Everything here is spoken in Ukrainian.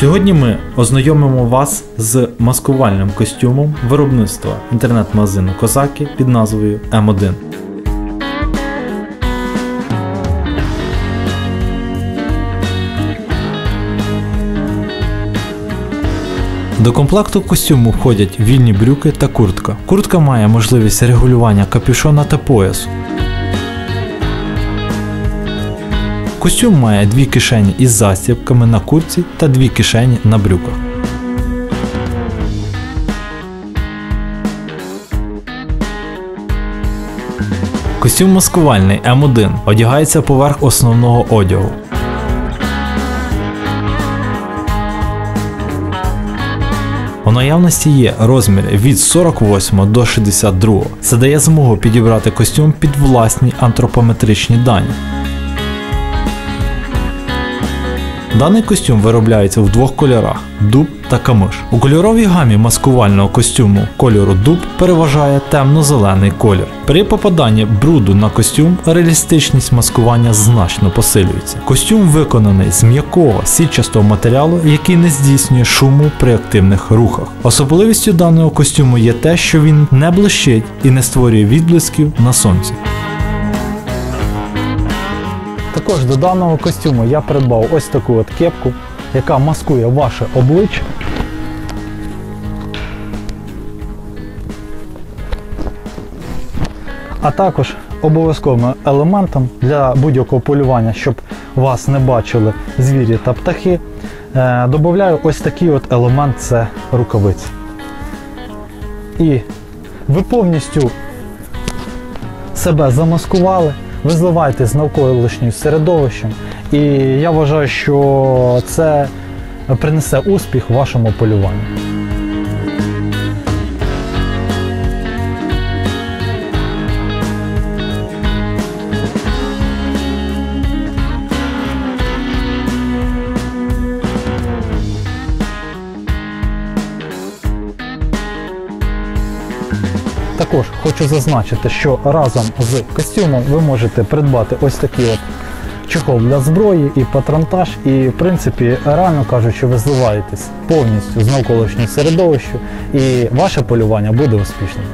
Сьогодні ми ознайомимо вас з маскувальним костюмом виробництва інтернет-магазину Козаки під назвою М1. До комплекту костюму входять вільні брюки та куртка. Куртка має можливість регулювання капюшона та поясу. Костюм має дві кишені із застібками на куртці та дві кишені на брюках. Костюм маскувальний М1 одягається поверх основного одягу. У наявності є розміри від 48 до 62. Це дає змогу підібрати костюм під власні антропометричні дані. Даний костюм виробляється в двох кольорах дуб та камиш. У кольоровій гамі маскувального костюму кольору дуб переважає темно-зелений колір. При попаданні бруду на костюм реалістичність маскування значно посилюється. Костюм виконаний з м'якого сітчастого матеріалу, який не здійснює шуму при активних рухах. Особливістю даного костюму є те, що він не блищить і не створює відблисків на сонці. Також до даного костюму я придбав ось таку от кепку, яка маскує ваше обличчя. А також обов'язковим елементом для будь-якого полювання, щоб вас не бачили звірі та птахи, е, додаю ось такий от елемент це рукавиці. І ви повністю себе замаскували, ви зливаєтесь з навколишнім середовищем, і я вважаю, що це принесе успіх вашому полюванню. Також хочу зазначити, що разом з костюмом ви можете придбати ось такий от чехол для зброї і патронтаж. І в принципі, реально кажучи, ви зливаєтесь повністю з навколишнього середовища і ваше полювання буде успішним.